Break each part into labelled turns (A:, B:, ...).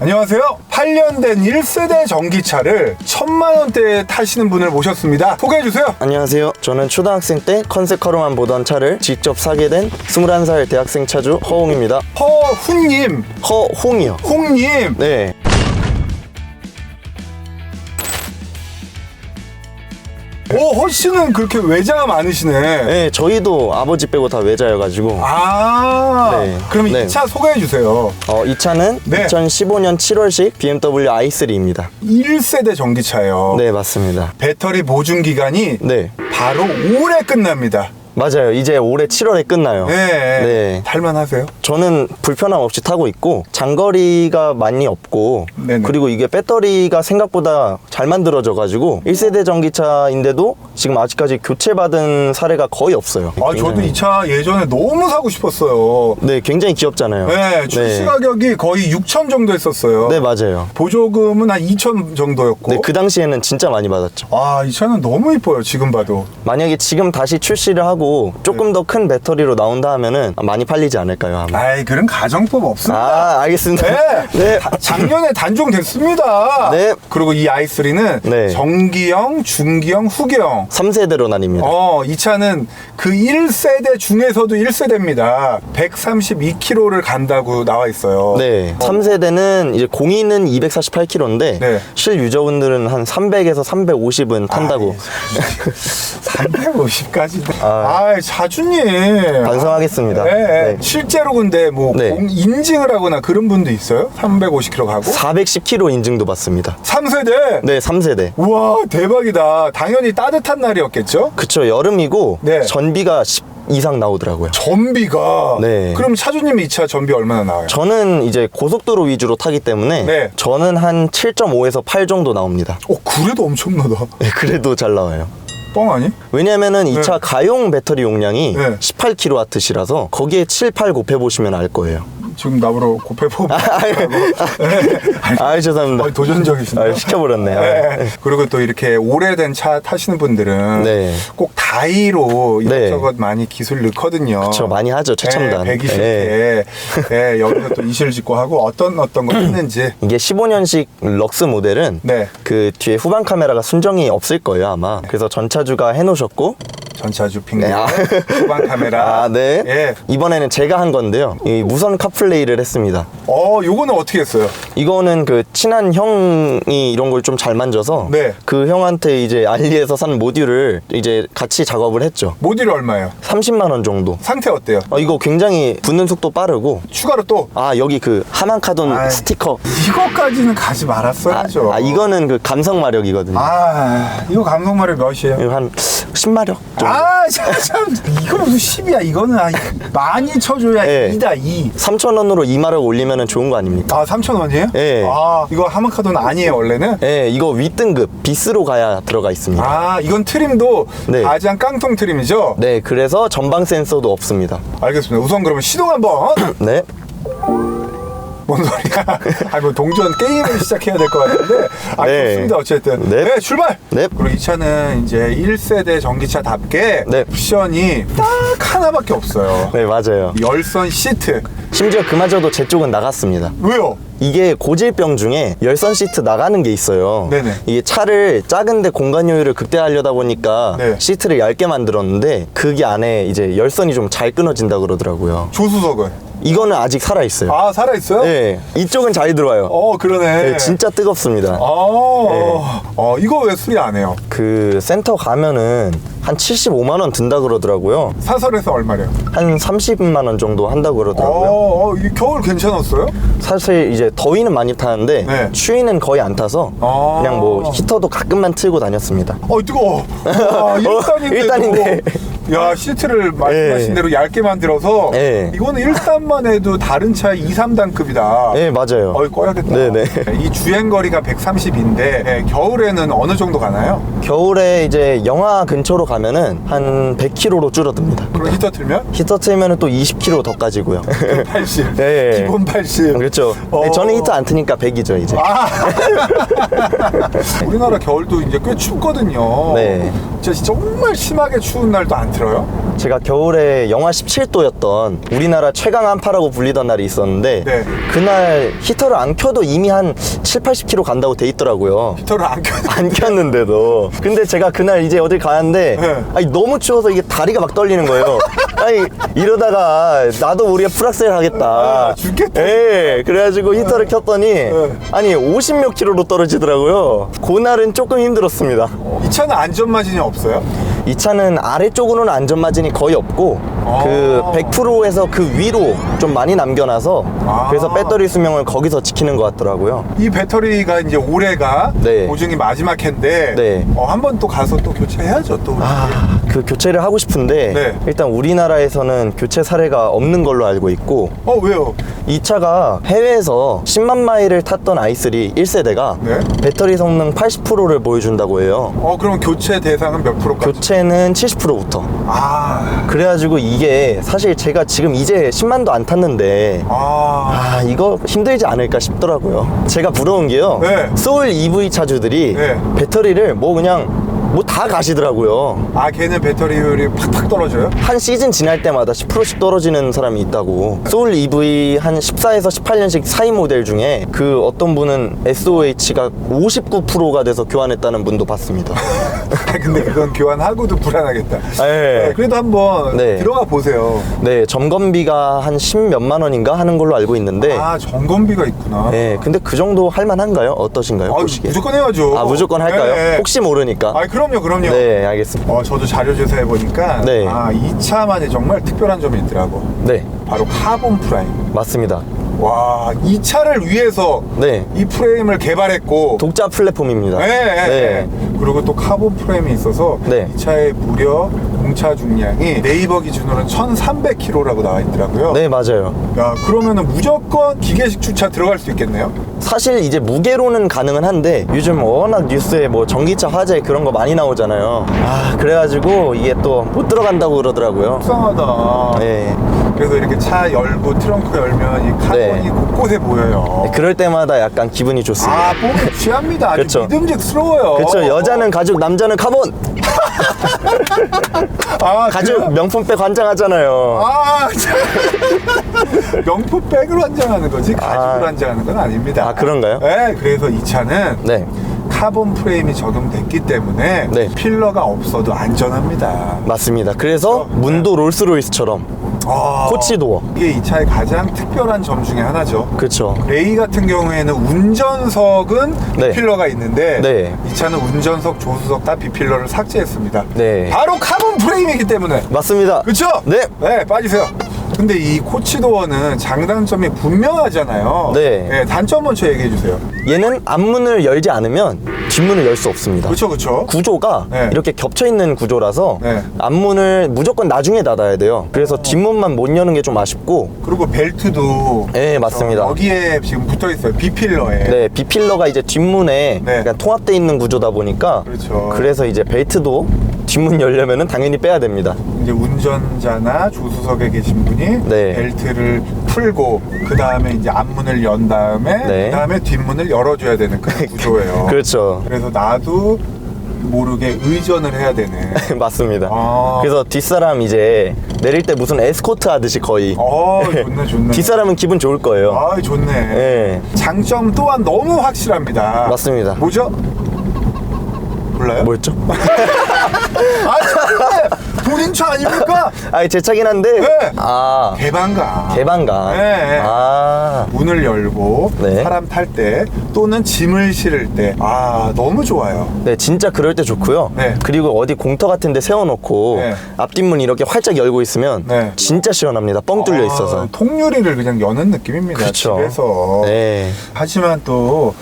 A: 안녕하세요. 8년 된 1세대 전기차를 천만 원대에 타시는 분을 모셨습니다. 소개해 주세요.
B: 안녕하세요. 저는 초등학생 때 컨셉카로만 보던 차를 직접 사게 된 21살 대학생 차주 허홍입니다.
A: 허훈님,
B: 허홍이요.
A: 홍님.
B: 네.
A: 오, 허 씨는 그렇게 외자가 많으시네.
B: 네, 저희도 아버지 빼고 다 외자여가지고.
A: 아,
B: 네.
A: 그럼
B: 네.
A: 이 차 소개해 주세요.
B: 어, 이 차는
A: 네.
B: 2015년 7월식 BMW i3입니다.
A: 1세대 전기차예요.
B: 네, 맞습니다.
A: 배터리 보증 기간이
B: 네.
A: 바로 올해 끝납니다.
B: 맞아요. 이제 올해 7월에 끝나요.
A: 네.
B: 네.
A: 탈만하세요?
B: 저는 불편함 없이 타고 있고 장거리가 많이 없고
A: 네네.
B: 그리고 이게 배터리가 생각보다 잘 만들어져 가지고 1세대 전기차인데도 지금 아직까지 교체받은 사례가 거의 없어요.
A: 아, 저도
B: 굉장히-
A: 이 차 예전에 너무 사고 싶었어요.
B: 네, 굉장히 귀엽잖아요.
A: 네, 출시 가격이 거의 6천 정도 했었어요.
B: 네, 맞아요.
A: 보조금은 한 2천 정도였고.
B: 네, 그 당시에는 진짜 많이 받았죠.
A: 아, 이 차는 너무 이뻐요, 지금 봐도.
B: 만약에 지금 다시 출시를 하고 조금
A: 네.
B: 더큰 배터리로 나온다 하면은 많이 팔리지 않을까요, 아마.
A: 아이, 그런 가정법 없습니다.
B: 아, 알겠습니다.
A: 네.
B: 네.
A: 다- 작년에 단종됐습니다.
B: 네.
A: 그리고 이 i3는
B: 네.
A: 전기형, 중기형, 후기형.
B: 3세대로 나뉩니다.
A: 어, 이 차는 그 1세대 중에서도 1세대입니다. 132km를 간다고 나와 있어요.
B: 네. 3세대는 이제 공인은 248km인데
A: 네.
B: 실 유저분들은 한 300에서 350은 탄다고
A: 350까지.
B: 아.
A: 아, 자주님.
B: 반성하겠습니다.
A: 네.
B: 네.
A: 실제로 근데 뭐
B: 네.
A: 공- 인증을 하거나 그런 분도 있어요? 350km 가고?
B: 410km 인증도 받습니다.
A: 3세대?
B: 네, 3세대.
A: 우와, 대박이다. 당연히 따뜻한 날이었겠죠?
B: 그쵸, 여름이고
A: 네.
B: 전비가 10 이상 나오더라고요.
A: 전비가.
B: 네.
A: 그럼 차주님 이 차 전비 얼마나 나와요?
B: 저는 이제 고속도로 위주로 타기 때문에
A: 네.
B: 저는 한 7.5에서 8 정도 나옵니다.
A: 어, 그래도 엄청나다.
B: 네, 그래도 잘 나와요.
A: 뻥 아니?
B: 왜냐면은 이
A: 네.
B: 차 가용 배터리 용량이
A: 네.
B: 18kW시라서 거기에 7, 8 곱해 보시면 알 거예요.
A: 지금 나보러 곱해보.
B: 아, 죄송합니다.
A: 어, 도전적이신데.
B: 아, 시켜버렸네요.
A: 네. 그리고 또 이렇게 오래된 차 타시는 분들은
B: 네.
A: 꼭 다이로
B: 네.
A: 이것저것 많이 기술 넣거든요.
B: 저 많이 하죠, 최첨단.
A: 네, 120회. 네. 여기서 또 이실 짓고 하고 어떤 어떤 거 했는지.
B: 이게 15년식 럭스 모델은
A: 네.
B: 그 뒤에 후방 카메라가 순정이 없을 거예요 아마 그래서 전차주가 해 놓으셨고
A: 전차주 핑계,
B: 네, 아.
A: 후방 카메라.
B: 아 네
A: 예.
B: 이번에는 제가 한 건데요 이 무선 카플레이를 했습니다
A: 어, 요거는 어떻게 했어요?
B: 이거는 그 친한 형이 이런 걸 좀 잘 만져서
A: 네.
B: 그 형한테 이제 알리에서 산 모듈을 이제 같이 작업을 했죠
A: 모듈이 얼마예요?
B: 30만 원 정도
A: 상태 어때요?
B: 어, 이거 굉장히 붙는 속도 빠르고
A: 추가로 또
B: 아 여기 그 하만카돈
A: 아이.
B: 스티커
A: 이거까지는 가지
B: 아,
A: 말았어야죠.
B: 아, 이거는 그 감성 마력이거든요
A: 아, 이거 감성말이 몇이에요?
B: 이거 한 10마력 정도
A: 아, 참, 참. 이거 무슨 10이야. 이거는 아, 많이 쳐줘야
B: 네.
A: 2다, 2.
B: 3,000원으로 2마력 올리면 좋은 거 아닙니까?
A: 아, 3,000원이에요?
B: 네.
A: 아, 이거 하마카돈 아니에요, 원래는?
B: 네, 이거 윗등급 비스로 가야 들어가 있습니다.
A: 아, 이건 트림도
B: 네.
A: 가장 깡통 트림이죠?
B: 네, 그래서 전방 센서도 없습니다.
A: 알겠습니다. 우선 그러면 시동 한번.
B: 네,
A: 뭔 소리야? 아니, 뭐 동전 게임을 시작해야 될 것 같은데. 아,
B: 네.
A: 좋습니다. 어쨌든.
B: 네.
A: 네, 출발!
B: 네.
A: 그리고 이 차는 이제 1세대 전기차답게
B: 네.
A: 옵션이 딱 하나밖에 없어요.
B: 네 맞아요.
A: 열선 시트.
B: 심지어 그마저도 제 쪽은 나갔습니다.
A: 왜요?
B: 이게 고질병 중에 열선 시트 나가는 게 있어요.
A: 네네.
B: 이게 차를 작은데 공간 효율을 극대화하려다 보니까
A: 네.
B: 시트를 얇게 만들었는데 그게 안에 이제 열선이 좀 잘 끊어진다 그러더라고요.
A: 조수석은.
B: 이거는 아직 살아 있어요.
A: 아, 살아있어요?
B: 네, 이쪽은 잘 들어와요.
A: 어, 그러네.
B: 네, 진짜 뜨겁습니다.
A: 어, 어, 이거 왜 수리 안 해요?
B: 그 센터 가면은 한 75만 원 든다 그러더라고요.
A: 사설에서 얼마래요?
B: 한 30만 원 정도 한다 고 그러더라고요.
A: 어, 어, 이 겨울 괜찮았어요?
B: 사실 이제 더위는 많이 타는데
A: 네.
B: 추위는 거의 안 타서
A: 아.
B: 그냥 뭐 히터도 가끔만 틀고 다녔습니다.
A: 어, 뜨거워. 와, 1단인데도.
B: 일단인데.
A: 야, 시트를 말씀하신
B: 네.
A: 대로 얇게 만들어서.
B: 네.
A: 이거는 1단만 해도 다른 차 2, 3단급이다.
B: 네 맞아요.
A: 어이, 꺼야겠다.
B: 네네.
A: 이 주행 거리가 130인데, 겨울에는 어느 정도 가나요?
B: 겨울에 이제 영하 근처로 가면은 한 100km로 줄어듭니다.
A: 그럼 히터 틀면?
B: 히터 틀면은 또 20km 더 까지고요.
A: 80.
B: 네.
A: 기본 80.
B: 그렇죠.
A: 어.
B: 네, 저는 히터 안 트니까 100이죠 이제.
A: 아. 우리나라 겨울도 이제 꽤 춥거든요.
B: 네.
A: 진짜 정말 심하게 추운 날도 안 들어요?
B: 제가 겨울에 영하 17도였던 우리나라 최강 한파라고 불리던 날이 있었는데
A: 네.
B: 그날 히터를 안 켜도 이미 한 7, 80km 간다고 돼 있더라고요.
A: 히터를 안 켜.
B: 안 켰는데도. 근데 제가 그날 이제 어딜 가는데
A: 네.
B: 아니 너무 추워서 이게 다리가 막 떨리는 거예요. 아니 이러다가 나도 우리가 풀악셀 하겠다.
A: 아, 죽겠다.
B: 예. 그래가지고 히터를 켰더니
A: 네.
B: 아니 50몇 킬로로 떨어지더라고요. 그날은 조금 힘들었습니다.
A: 이 차는 안전마진이 없어요?
B: 이 차는 아래쪽으로는 안전마진 이 거의 없고
A: 아.
B: 그 100%에서 그 위로 좀 많이 남겨놔서
A: 아.
B: 그래서 배터리 수명을 거기서 지키는 것 같더라고요.
A: 이 배터리가 이제 올해가
B: 네.
A: 보증이 마지막 해인데
B: 네.
A: 어, 한번 또 가서 또 교체해야죠 또.
B: 아, 그 교체를 하고 싶은데
A: 네.
B: 일단 우리나라에서는 교체 사례가 없는 걸로 알고 있고
A: 어 왜요?
B: 이 차가 해외에서 10만 마일을 탔던 i3 1세대가
A: 네.
B: 배터리 성능 80%를 보여준다고 해요.
A: 어 그럼 교체 대상은 몇 프로까지?
B: 교체는 70%부터.
A: 아,
B: 그래가지고 이게 사실 제가 지금 이제 10만도 안 탔는데
A: 아,
B: 아 이거 힘들지 않을까 싶더라고요 제가 부러운 게요
A: 네.
B: 소울 EV 차주들이
A: 네.
B: 배터리를 뭐 그냥 뭐 다 가시더라고요
A: 아 걔는 배터리율이 팍팍 떨어져요?
B: 한 시즌 지날 때마다 10%씩 떨어지는 사람이 있다고 소울 EV 한 14에서 18년씩 사이 모델 중에 그 어떤 분은 SOH가 59%가 돼서 교환했다는 분도 봤습니다
A: 아, 근데 그건 교환하고도 불안하겠다.
B: 네.
A: 네, 그래도 한번
B: 네.
A: 들어가 보세요.
B: 네 점검비가 한 10몇만 원인가 하는 걸로 알고 있는데
A: 아 점검비가 있구나.
B: 네 근데 그 정도 할 만한가요? 어떠신가요?
A: 아,
B: 보시기에?
A: 무조건 해야죠.
B: 아 무조건 할까요?
A: 네.
B: 혹시 모르니까.
A: 아 그럼 요, 그럼요.
B: 네 알겠습니다.
A: 어, 저도 자료 조사해 보니까
B: 네.
A: 아, 이 차만이 정말 특별한 점이 있더라고.
B: 네
A: 바로 카본 프라임.
B: 맞습니다.
A: 와, 이 차를 위해서
B: 네
A: 이 프레임을 개발했고
B: 독자 플랫폼입니다.
A: 네, 네, 네. 그리고 또 카본 프레임이 있어서
B: 네.
A: 이 차의 무려 공차 중량이 네이버 기준으로는 1,300kg라고 나와 있더라고요.
B: 네, 맞아요.
A: 야, 그러면은 무조건 기계식 주차 들어갈 수 있겠네요.
B: 사실 이제 무게로는 가능은 한데 요즘 워낙 뉴스에 뭐 전기차 화재 그런 거 많이 나오잖아요. 아 그래가지고 이게 또 못 들어간다고 그러더라고요.
A: 속상하다.
B: 네.
A: 그래서 이렇게 차 열고 트렁크 열면 이 카본이
B: 네.
A: 곳곳에 보여요.
B: 그럴 때마다 약간 기분이 좋습니다.
A: 아, 보기 취합니다. 아주
B: 그쵸.
A: 믿음직스러워요.
B: 그렇죠. 여자는 가죽, 남자는 카본.
A: 아,
B: 가죽
A: 그래요?
B: 명품백 환장하잖아요.
A: 아, 참. 명품백으로 환장하는 거지 가죽으로
B: 아.
A: 환장하는 건 아닙니다.
B: 아, 그런가요?
A: 네, 그래서 이 차는
B: 네.
A: 카본 프레임이 적용됐기 때문에
B: 네.
A: 필러가 없어도 안전합니다.
B: 맞습니다. 그래서 문도 롤스로이스처럼
A: 아,
B: 코치 도어.
A: 이게 이 차의 가장 특별한 점 중에 하나죠.
B: 그렇죠.
A: 레이 같은 경우에는 운전석은
B: 네.
A: 비필러가 있는데
B: 네.
A: 이 차는 운전석, 조수석 다 비필러를 삭제했습니다.
B: 네.
A: 바로 카본 프레임이기 때문에
B: 맞습니다.
A: 그렇죠?
B: 네.
A: 네, 빠지세요. 근데 이 코치도어는 장단점이 분명하잖아요.
B: 네.
A: 단점 먼저 얘기해 주세요.
B: 얘는 앞문을 열지 않으면 뒷문을 열 수 없습니다.
A: 그렇죠, 그렇죠.
B: 구조가
A: 네.
B: 이렇게 겹쳐 있는 구조라서
A: 네.
B: 앞문을 무조건 나중에 닫아야 돼요. 그래서 뒷문만 못 여는 게 좀 아쉽고
A: 그리고 벨트도
B: 네, 맞습니다.
A: 여기에 지금 붙어 있어요. 비필러에.
B: 네, 비필러가 이제 뒷문에
A: 네.
B: 약간 통합돼 있는 구조다 보니까
A: 그렇죠.
B: 래서 이제 벨트도 뒷문 열려면은 당연히 빼야 됩니다.
A: 이제 운전자나 조수석에 계신 분이
B: 네.
A: 벨트를 풀고 그 다음에 이제 앞문을 연 다음에
B: 네.
A: 그 다음에 뒷문을 열어줘야 되는 그런 구조예요.
B: 그렇죠.
A: 그래서 나도 모르게 의전을 해야 되네.
B: 맞습니다.
A: 아.
B: 그래서 뒷사람 이제 내릴 때 무슨 에스코트 하듯이 거의
A: 어, 좋네, 좋네.
B: 뒷사람은 기분 좋을 거예요.
A: 아, 좋네.
B: 네.
A: 장점 또한 너무 확실합니다.
B: 맞습니다.
A: 뭐죠? 몰라요?
B: 뭐였죠?
A: 아. 본인 차 아닙니까?
B: 아니 제 차긴 한데
A: 네.
B: 아
A: 개방감.
B: 개방감.
A: 네.
B: 아
A: 문을 열고
B: 네.
A: 사람 탈 때 또는 짐을 실을 때 아 너무 좋아요.
B: 네, 진짜 그럴 때 좋고요.
A: 네.
B: 그리고 어디 공터 같은 데 세워놓고
A: 네.
B: 앞뒷문 이렇게 활짝 열고 있으면
A: 네.
B: 진짜 시원합니다. 뻥 뚫려 있어서.
A: 아, 통유리를 그냥 여는 느낌입니다.
B: 그렇죠.
A: 집에서.
B: 네.
A: 하지만 또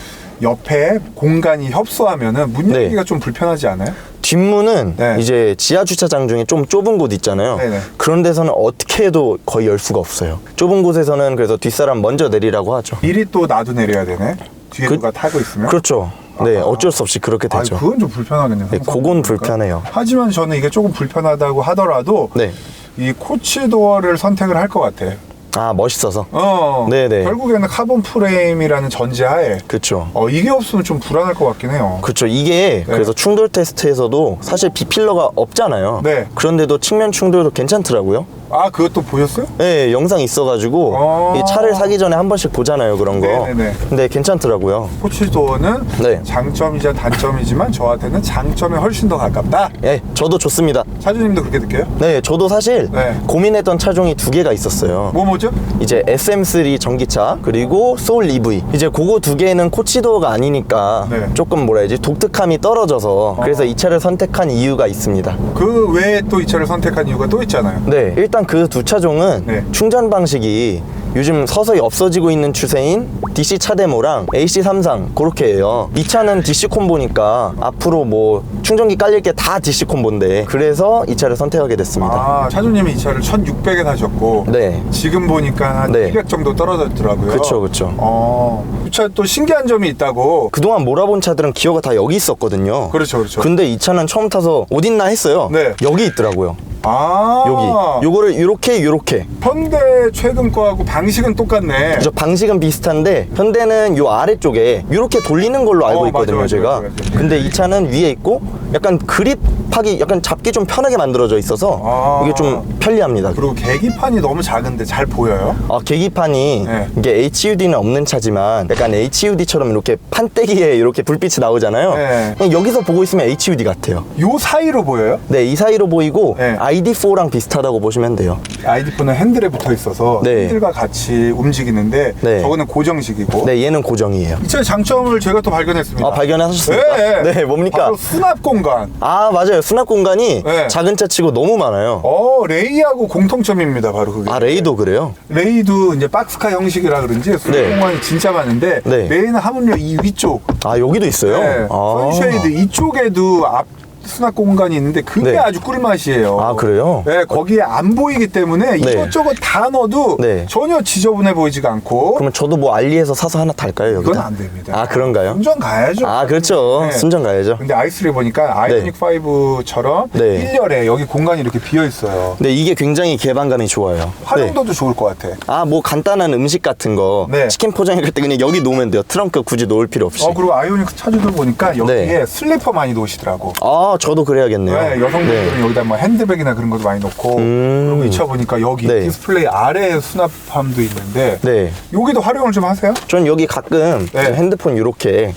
A: 옆에 공간이 협소하면은 문
B: 네.
A: 열기가 좀 불편하지 않아요?
B: 뒷문은
A: 네.
B: 이제 지하 주차장 중에 좀 좁은 곳 있잖아요.
A: 네네.
B: 그런 데서는 어떻게 해도 거의 열 수가 없어요. 좁은 곳에서는 그래서 뒷사람 먼저 내리라고 하죠.
A: 미리 또 나도 내려야 되네. 뒤에
B: 그-
A: 누가 타고 있으면.
B: 그렇죠. 네, 어쩔 수 없이 그렇게
A: 아,
B: 되죠.
A: 그건 좀 불편하겠네요.
B: 네, 그건. 불편해요.
A: 하지만 저는 이게 조금 불편하다고 하더라도
B: 네.
A: 이 코치 도어를 선택을 할 것 같아.
B: 아 멋있어서
A: 어,
B: 네네.
A: 결국에는 카본 프레임이라는 전제하에
B: 그쵸
A: 어, 이게 없으면 좀 불안할 것 같긴 해요.
B: 그쵸 이게
A: 네.
B: 그래서 충돌 테스트에서도 사실 비필러가 없잖아요
A: 네.
B: 그런데도 측면 충돌도 괜찮더라고요
A: 아, 그것도 보셨어요?
B: 네 영상 있어가지고
A: 어.
B: 이 차를 사기 전에 한 번씩 보잖아요 그런 거
A: 네네네.
B: 근데 괜찮더라고요
A: 코치도어는
B: 네.
A: 장점이자 단점이지만 저한테는 장점에 훨씬 더 가깝다.
B: 예 저도 좋습니다
A: 차주님도 그렇게 느껴요?
B: 네 저도 사실
A: 네.
B: 고민했던 차종이 두 개가 있었어요
A: 뭐 뭐죠?
B: 이제 SM3 전기차 그리고 소울 EV 이제 그거 두 개는 코치도어가 아니니까
A: 네.
B: 조금 뭐라 해야지 독특함이 떨어져서 그래서 이 차를 선택한 이유가 있습니다
A: 그 외에 또 이 차를 선택한 이유가 또 있잖아요.
B: 네 일단 그 두 차종은
A: 네.
B: 충전 방식이 요즘 서서히 없어지고 있는 추세인 DC 차데모랑 AC 삼상 그렇게 해요 이 차는 DC 콤보니까 앞으로 뭐 충전기 깔릴 게 다 DC 콤보인데 그래서 이 차를 선택하게 됐습니다
A: 아, 차주님이 이 차를 1600에 사셨고
B: 네.
A: 지금 보니까 한
B: 네.
A: 200 정도 떨어졌더라고요.
B: 그쵸, 그쵸.
A: 어, 이 차 또 신기한 점이 있다고.
B: 그동안 몰아본 차들은 기어가 다 여기 있었거든요
A: 그렇죠, 그렇죠.
B: 근데 이 차는 처음 타서 어딨나 했어요.
A: 네.
B: 여기 있더라고요.
A: 아,
B: 여기. 요거를 요렇게 요렇게.
A: 현대 최근 거하고 방식은 똑같네.
B: 그죠 방식은 비슷한데 현대는 요 아래쪽에 요렇게 돌리는 걸로 알고
A: 어,
B: 있거든요,
A: 맞아, 맞아,
B: 제가.
A: 맞아, 맞아.
B: 근데 이 차는 위에 있고 약간 그립하기 약간 잡기 좀 편하게 만들어져 있어서
A: 아.
B: 이게 좀 편리합니다.
A: 그리고 계기판이 너무 작은데 잘 보여요?
B: 아, 계기판이
A: 네.
B: 이게 HUD는 없는 차지만 약간 HUD처럼 이렇게 판때기에 이렇게 불빛이 나오잖아요.
A: 네.
B: 그냥 여기서 보고 있으면 HUD 같아요.
A: 요 사이로 보여요?
B: 네, 이 사이로 보이고
A: 네.
B: ID4랑 비슷하다고 보시면 돼요.
A: 아이디폰은 핸들에 붙어 있어서
B: 네.
A: 핸들과 같이 움직이는데
B: 네.
A: 저거는 고정식이고
B: 네, 얘는 고정이에요.
A: 이 차의 장점을 제가 또 발견했습니다.
B: 아, 발견하셨습니까?
A: 네,
B: 네, 뭡니까?
A: 바로 수납 공간.
B: 아, 맞아요. 수납 공간이
A: 네.
B: 작은 차 치고 너무 많아요.
A: 어, 레이하고 공통점입니다. 바로 그게.
B: 아, 레이도 그래요?
A: 레이도 이제 박스카 형식이라 그런지 수납
B: 네.
A: 공간이 진짜 많은데
B: 네.
A: 레이는 하물며 이 위쪽,
B: 아, 여기도 있어요?
A: 네,
B: 아.
A: 선쉐이드 이쪽에도 앞 수납 공간이 있는데 그게
B: 네.
A: 아주 꿀맛이에요.
B: 아, 그래요?
A: 네, 거기에 안 보이기 때문에 이것저것 다 넣어도
B: 네.
A: 전혀 지저분해 보이지가 않고
B: 그러면 저도 뭐 알리에서 사서 하나 달까요, 여기다?
A: 이건 안 됩니다.
B: 아, 그런가요?
A: 순정 가야죠.
B: 아, 그렇죠.
A: 네.
B: 순정 가야죠.
A: 근데 i3 보니까 아이오닉 5처럼
B: 네.
A: 1열에 여기 공간이 이렇게 비어 있어요.
B: 근데 이게 굉장히 개방감이 좋아요. 네.
A: 활용도도 좋을 것 같아.
B: 아, 뭐 간단한 음식 같은 거
A: 네.
B: 치킨 포장할 때 그냥 여기 놓으면 돼요. 트렁크 굳이 놓을 필요 없이.
A: 어 그리고 아이오닉 차주들 보니까 여기에
B: 네.
A: 슬리퍼 많이 놓으시더라고.
B: 아, 저도 그래야겠네요.
A: 네, 여성분들은
B: 네.
A: 여기다 뭐 핸드백이나 그런 것도 많이 놓고
B: 음.
A: 그리고 이차 보니까 여기
B: 네.
A: 디스플레이 아래에 수납함도 있는데
B: 네.
A: 여기도 활용을 좀 하세요?
B: 전 여기 가끔
A: 네.
B: 핸드폰 이렇게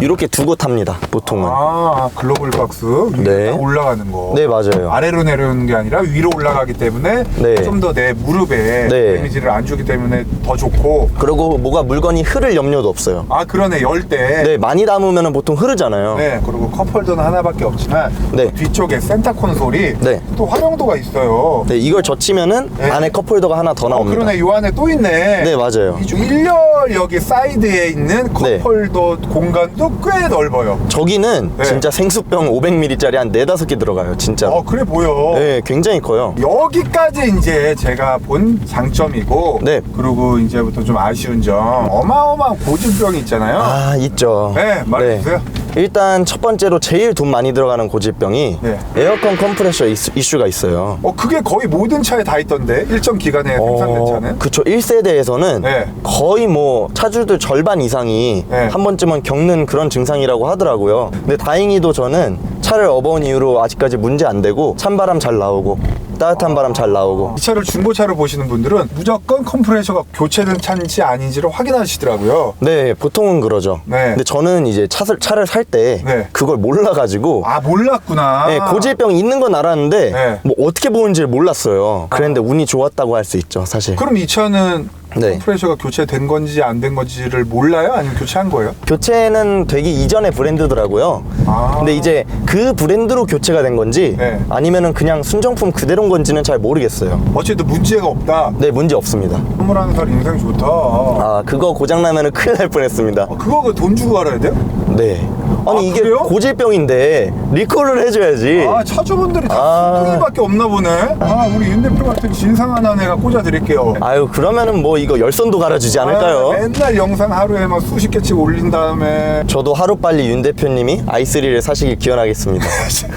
B: 이렇게 두고 탑니다. 보통은.
A: 아 글로벌 박스
B: 네.
A: 딱 올라가는 거.
B: 네, 맞아요.
A: 아래로 내려오는 게 아니라 위로 올라가기 때문에
B: 네.
A: 좀 더 내 무릎에
B: 네.
A: 데미지를 안 주기 때문에 더 좋고
B: 그리고 뭐가 물건이 흐를 염려도 없어요.
A: 아 그러네 열 때.
B: 네, 많이 담으면 보통 흐르잖아요.
A: 네, 그리고 컵홀더는 하나밖에 없지만
B: 네.
A: 뒤쪽에 센터 콘솔이
B: 네.
A: 또 활용도가 있어요.
B: 네, 이걸 젖히면은
A: 네.
B: 안에 컵홀더가 하나 더
A: 어,
B: 나옵니다.
A: 그러네. 요 안에 또 있네.
B: 네, 맞아요.
A: 이중 1열 여기 사이드에 있는
B: 네.
A: 컵홀더 공간 도꽤 넓어요.
B: 저기는
A: 네.
B: 진짜 생수병 500ml짜리 한 4, 5개 들어가요. 진짜.
A: 어, 그래 보여.
B: 네, 굉장히 커요.
A: 여기까지 이제 제가 본 장점이고
B: 네.
A: 그리고 이제부터 좀 아쉬운 점 어마어마한 고질병이 있잖아요.
B: 아, 있죠.
A: 네, 말해주세요.
B: 일단 첫 번째로 제일 돈 많이 들어가는 고질병이
A: 네.
B: 에어컨 컴프레셔 이슈, 이슈가 있어요.
A: 어 그게 거의 모든 차에 다 있던데 일정 기간에 생산된 차는
B: 그쵸 1세대에서는
A: 네.
B: 거의 뭐 차주들 절반 이상이
A: 네.
B: 한 번쯤은 겪는 그런 증상이라고 하더라고요 근데 다행히도 저는 차를 업어온 이후로 아직까지 문제 안 되고 찬바람 잘 나오고 따뜻한 바람 잘 나오고
A: 이 차를 중고차로 보시는 분들은 무조건 컴프레셔가 교체된 차인지 아닌지를 확인하시더라고요.
B: 네 보통은 그러죠
A: 네.
B: 근데 저는 이제 차를, 차를 살 때
A: 네.
B: 그걸 몰라가지고
A: 아 몰랐구나.
B: 네, 고질병 있는 건 알았는데
A: 네.
B: 뭐 어떻게 보는지를 몰랐어요 그랬는데 운이 좋았다고 할 수 있죠 사실
A: 그럼 이 차는
B: 네.
A: 컴프레셔가 교체된 건지 안 된 건지를 몰라요? 아니면 교체한 거예요?
B: 교체는 되기 이전의 브랜드더라고요.
A: 아.
B: 근데 이제 그 브랜드로 교체가 된 건지
A: 네.
B: 아니면은 그냥 순정품 그대로인 건지는 잘 모르겠어요.
A: 어쨌든 문제가 없다.
B: 네, 문제 없습니다.
A: 선물하는 사람 인생 좋다.
B: 아, 그거 고장 나면은 큰일 날 뻔했습니다.
A: 어, 그거 그 돈 주고 알아야 돼요?
B: 네. 아니
A: 아,
B: 이게
A: 그래요?
B: 고질병인데 리콜을 해줘야지.
A: 아 차주분들이 다
B: 아.
A: 순둥이밖에 없나 보네. 아 우리 윤 대표 같은 진상한 애가 꽂아드릴게요.
B: 아유 그러면은 뭐 이거 열선도 갈아주지 않을까요?
A: 아, 맨날 영상 하루에 막 수십 개씩 올린 다음에
B: 저도 하루 빨리 윤 대표님이 i3를 사시길 기원하겠습니다.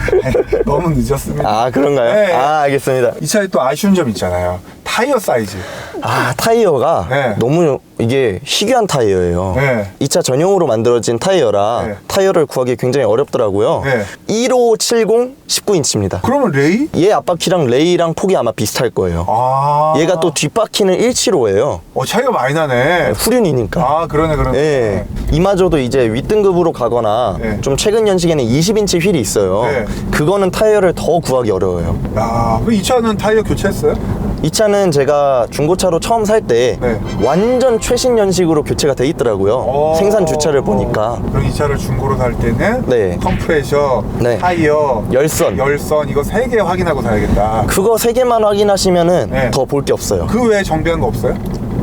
A: 너무 늦었습니다.
B: 아 그런가요?
A: 네.
B: 아 알겠습니다.
A: 이 차에 또 아쉬운 점 있잖아요. 타이어 사이즈.
B: 아 타이어가
A: 네.
B: 너무 이게 희귀한 타이어예요.
A: 네.
B: 이차 전용으로 만들어진 타이어라
A: 네.
B: 타이어를 구하기 굉장히 어렵더라고요.
A: 네.
B: 1570 19인치입니다.
A: 그러면 레이?
B: 얘 앞바퀴랑 레이랑 폭이 아마 비슷할 거예요.
A: 아.
B: 얘가 또 뒷바퀴는 175예요.
A: 어, 차이가 많이 나네.
B: 후륜이니까.
A: 아, 그러네, 그러네.
B: 예. 이마저도 이제 윗등급으로 가거나
A: 네.
B: 좀 최근 연식에는 20인치 휠이 있어요.
A: 네.
B: 그거는 타이어를 더 구하기 어려워요.
A: 야, 그이 차는 타이어 교체했어요?
B: 이 차는 제가 중고차로 처음 살 때
A: 네.
B: 완전 최신 연식으로 교체가 돼 있더라고요.
A: 어.
B: 생산 주차를 보니까
A: 그럼 이 차를 중고로 살 때는
B: 네.
A: 컴프레셔,
B: 네.
A: 타이어,
B: 열선.
A: 열선 이거 세 개 확인하고 사야겠다.
B: 그거 세 개만 확인하시면은
A: 네.
B: 더 볼 게 없어요.
A: 그 외에 정비한 거 없어요?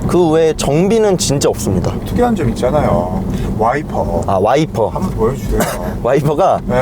B: 그 외에 정비는 진짜 없습니다.
A: 특이한 점 있잖아요. 와이퍼.
B: 아 와이퍼.
A: 한번 보여주세요.
B: 와이퍼가
A: 네.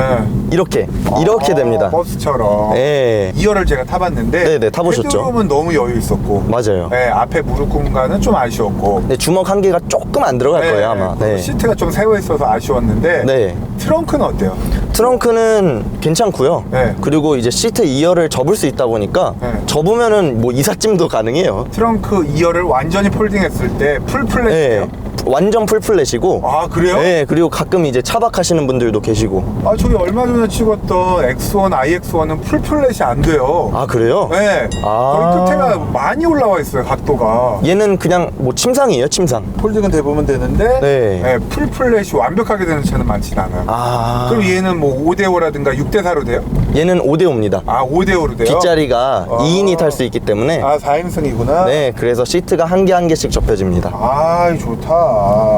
B: 이렇게 이렇게
A: 아,
B: 됩니다.
A: 버스처럼.
B: 예.
A: 2열을 제가 타봤는데
B: 네네, 타보셨죠?
A: 헤드룸은 너무 여유 있었고
B: 맞아요.
A: 네, 앞에 무릎 공간은 좀 아쉬웠고
B: 근데 주먹 한 개가 조금 안 들어갈 거예요 아마. 네.
A: 시트가 좀 세워 있어서 아쉬웠는데
B: 네.
A: 트렁크는 어때요?
B: 트렁크는 괜찮고요.
A: 네.
B: 그리고 이제 시트 2열을 접을 수 있다 보니까
A: 네.
B: 접으면은 뭐 이삿짐도 가능해요.
A: 트렁크 2열을 완전히 폴딩했을 때 풀 플랫이에요?
B: 네. 완전 풀플랫이고.
A: 아 그래요?
B: 네, 그리고 가끔 이제 차박하시는 분들도 계시고.
A: 아 저기 얼마 전에 찍었던 X1, iX1은 풀 플랫이 안 돼요.
B: 아, 그래요?
A: 네.
B: 아.
A: 끝에가 많이 올라와 있어요 각도가.
B: 얘는 그냥 뭐 침상이에요, 침상.
A: 폴딩은 대부분 되는데
B: 네.
A: 풀 플랫이 완벽하게 되는 차는 많진 않아요.
B: 아.
A: 그럼 얘는 뭐 5대5라든가 6대4로 돼요?
B: 얘는 5대5입니다.
A: 아 5대5로 돼요?
B: 뒷자리가
A: 아.
B: 2인이 탈 수 있기 때문에.
A: 아 4인승이구나.
B: 네, 그래서 시트가 한 개 한 개씩 접혀집니다.
A: 아 좋다.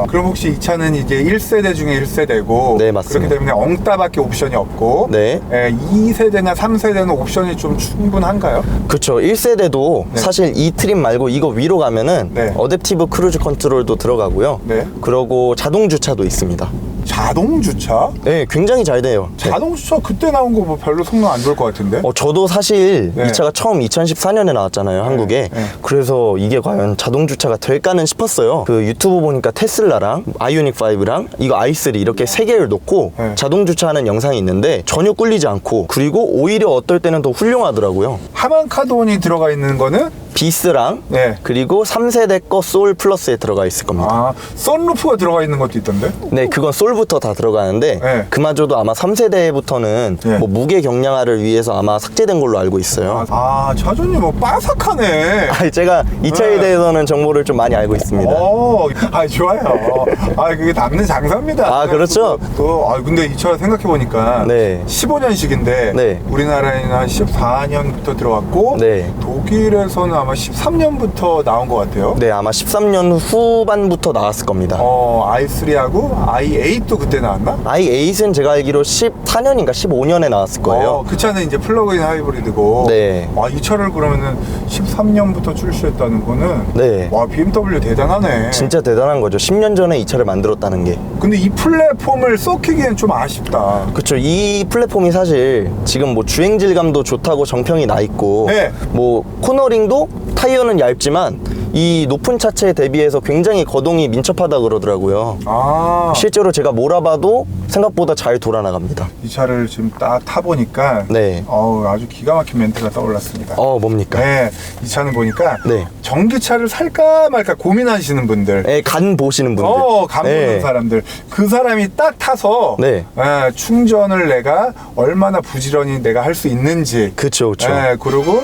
A: 그럼 혹시 이 차는 이제 1세대 중에 1세대고
B: 네, 맞습니다.
A: 그렇기 때문에 엉따밖에 옵션이 없고
B: 네.
A: 2세대나 3세대는 옵션이 좀 충분한가요?
B: 그쵸 1세대도
A: 네.
B: 사실 이 트림 말고 이거 위로 가면은
A: 네.
B: 어댑티브 크루즈 컨트롤도 들어가고요
A: 네.
B: 그러고 자동 주차도 있습니다
A: 자동 주차?
B: 네 굉장히 잘 돼요 네.
A: 자동 주차 그때 나온 거 뭐 별로 성능 안 좋을 것 같은데?
B: 어, 저도 사실
A: 네.
B: 이 차가 처음 2014년에 나왔잖아요 한국에
A: 네.
B: 그래서 이게 과연 자동 주차가 될까는 싶었어요 그 유튜브 보니까 테슬라랑 아이오닉 5랑 이거 i3 이렇게 세 개를 놓고
A: 네.
B: 자동 주차하는 영상이 있는데 전혀 꿀리지 않고 그리고 오히려 어떨 때는 더 훌륭하더라고요
A: 하만 카돈이 들어가 있는 거는
B: 비스랑
A: 네.
B: 그리고 3세대 거 소울 플러스에 들어가 있을 겁니다.
A: 아 썬루프가 들어가 있는 것도 있던데?
B: 네, 그건 솔부터 다 들어가는데
A: 네.
B: 그마저도 아마 3세대부터는
A: 네.
B: 뭐 무게 경량화를 위해서 아마 삭제된 걸로 알고 있어요.
A: 아 차전님 뭐 빠삭하네.
B: 아, 제가 이 차에
A: 네.
B: 대해서는 정보를 좀 많이 알고 있습니다.
A: 어, 아 좋아요. 아 그게 남는 장사입니다.
B: 아, 그렇죠.
A: 또, 아 근데 이 차 생각해 보니까
B: 네.
A: 15년식인데
B: 네.
A: 우리나라에는 한 14년부터 들어왔고
B: 네.
A: 독일에서는 아마 13년부터 나온 것 같아요.
B: 네, 아마 13년 후반부터 나왔을 겁니다.
A: 어 i3하고 i8도 그때 나왔나?
B: i8은 제가 알기로 14년인가 15년에 나왔을 거예요.
A: 어, 그 차는 이제 플러그인 하이브리드고.
B: 네.
A: 아, 이 차를 그러면은 13년부터 출시했다는 거는.
B: 네.
A: 와, BMW 대단하네.
B: 진짜 대단한 거죠. 10년 전에 이 차를 만들었다는 게.
A: 근데 이 플랫폼을 썩히기엔 좀 아쉽다.
B: 그쵸 이 플랫폼이 사실 지금 뭐 주행 질감도 좋다고 정평이 나 있고
A: 네.
B: 뭐 코너링도 타이어는 얇지만 이 높은 차체에 대비해서 굉장히 거동이 민첩하다 그러더라고요
A: 아.
B: 실제로 제가 몰아봐도 생각보다 잘 돌아나갑니다
A: 이 차를 지금 딱 타보니까.
B: 네.
A: 어우, 아주 기가 막힌 멘트가 떠올랐습니다.
B: 어 뭡니까
A: 네. 이 차는 보니까.
B: 네.
A: 전기차를 살까 말까 고민하시는 분들.
B: 예, 간 보시는 분들
A: 어, 감 보는
B: 네.
A: 사람들. 그 사람이 딱 타서
B: 네.
A: 예, 충전을 내가 얼마나 부지런히 내가 할 수 있는지.
B: 그쵸 그쵸
A: 예, 그리고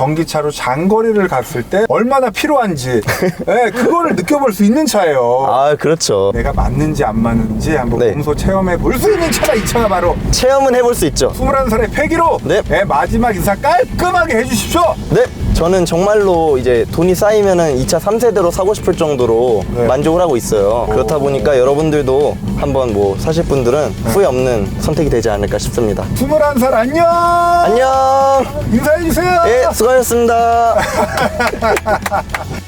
A: 전기차로 장거리를 갔을 때 얼마나 필요한지 예, 그거를 느껴볼 수 있는 차예요.
B: 아 그렇죠
A: 내가 맞는지 안 맞는지 한번
B: 네.
A: 몸소 체험해 볼 수 있는 차가 이 차가 바로
B: 체험은 해볼 수 있죠
A: 21살의 패기로
B: 네.
A: 예, 마지막 인사 깔끔하게 해주십시오.
B: 네 저는 정말로 이제 돈이 쌓이면은 2차 3세대로 사고 싶을 정도로
A: 네.
B: 만족을 하고 있어요. 그렇다 보니까 여러분들도 한번 뭐 사실 분들은
A: 네.
B: 후회 없는 선택이 되지 않을까 싶습니다.
A: 21살 안녕.
B: 안녕!
A: 인사해주세요.
B: 예, 수고하셨습니다.